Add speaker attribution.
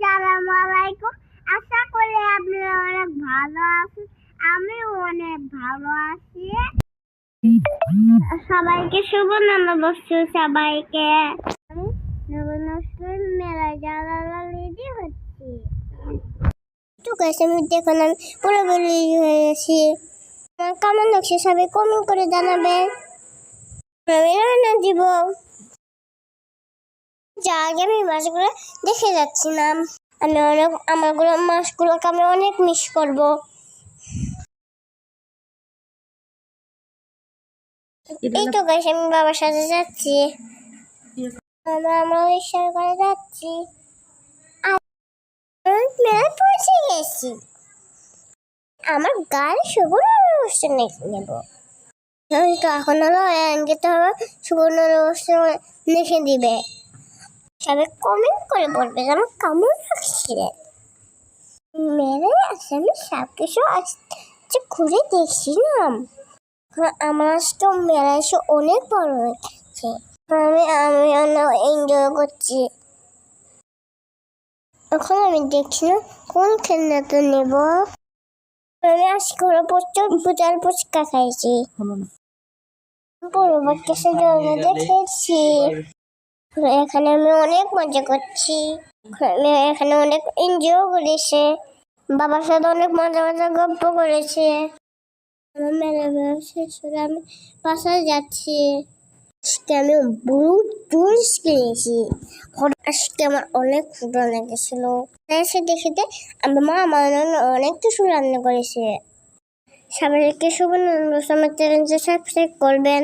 Speaker 1: আসসালামু আলাইকুম আশা করি আপনারা অনেক ভালো আছেন, আমিও অনেক ভালো আছি। সবাইকে শুভ নববর্ষ, সবাইকে। আমি নববর্ষের মেলায় যাওয়ার রেডি হচ্ছি। ঠিক আছে আমি দেখুন, আমি পুরোপুরি হয়ে গেছি। কেমন লাগছে সবাই কমেন্ট করে জানাবে আমি রান্না দিব। যা আগে আমি মাছগুলো দেখে যাচ্ছিলাম। আমি অনেক আমারগুলো মাছগুলোকে আমি অনেক মিস করব। এই তো গাইস আমি বাবার সাথে যাচ্ছি। আমরা রিক্সা করে যাচ্ছি। মেলায় পৌঁছে গেছি। আমার গাড়ি সুবর্ণ অনুষ্ঠানে নেব? আমি তো এখন হলো সুবর্ণ অনুষ্ঠানে লিখে দিবে? সবাই কমেন্ট করে বলবে যে আমার কেমন লাগছে। মেরে আসে আমি সব কিছু আজকে ঘুরে দেখছিলাম। এখন আমার তো মেলা এসে অনেক বড় হয়েছে। আমি আমি অনেক এনজয় করছি। এখন আমি দেখছি না কোন খেলনাটা নেব। আমি আজকে হলো প্রচুর পূজার ফুচকা খাইছি। বড় বাচ্চা জন্য দেখেছি এখানে আমি অনেক মজা করছি। এখানে অনেক এনজয় করেছে। বাবার সাথে অনেক মজা মজা গল্প করেছে। আমি বাসায় যাচ্ছি। আজকে আমি জুস কিনেছি। আজকে আমার অনেক ক্ষুদা লেগেছিল। এসে দেখে আমার মা আমার অনেক কিছু রান্না করেছে। সবাইকে শুভ নন্দন আমার সাবস্ক্রাইব করবেন।